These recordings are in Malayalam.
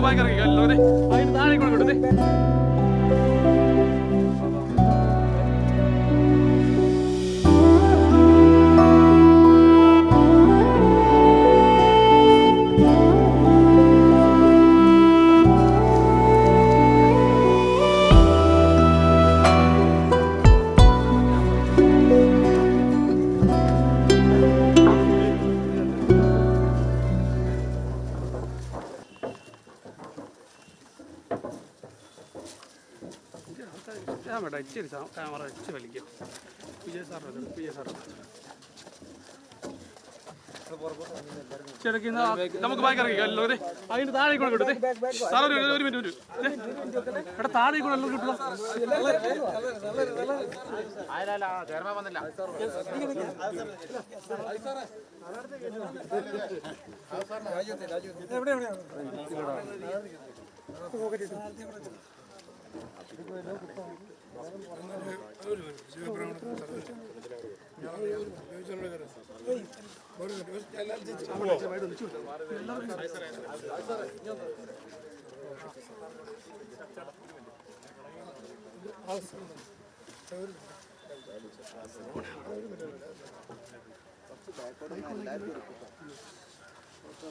നമുക്ക് ഭയങ്കര താഴെ കൂടെ വേണ്ട ഇച്ചിരി ക്യാമറ ഇച്ചിരി വലിക്കും. വിജയ സാറിന് വിജയ സാർ ചെറുക്കുന്ന നമുക്ക് ബാക്കി ഇറങ്ങിക്കാം എല്ലാവരും അതിന് താഴെ കൂടെ കിട്ടും സാർ ഒരു ഒരു മിനിറ്റ് ഒരു എടാ താഴെ കൂടെ എല്ലാം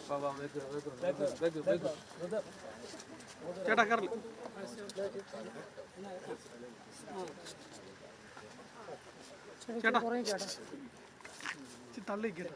Babam bekle bekle bekle bekle bekle. ചേട്ടാ ഇച്ചിരി തള്ളി കേട്ടോ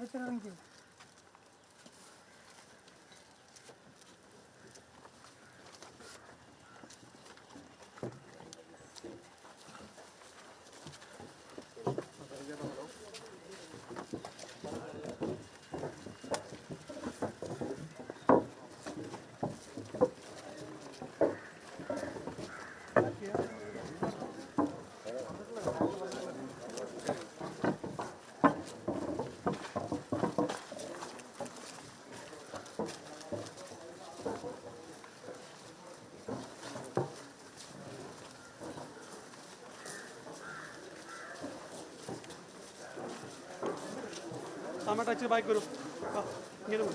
저거 저런 게. ಟೊಮೆಟೊ ಹಚ್ಚಿ ಬಾಯ್ ಗುರು ನೀರು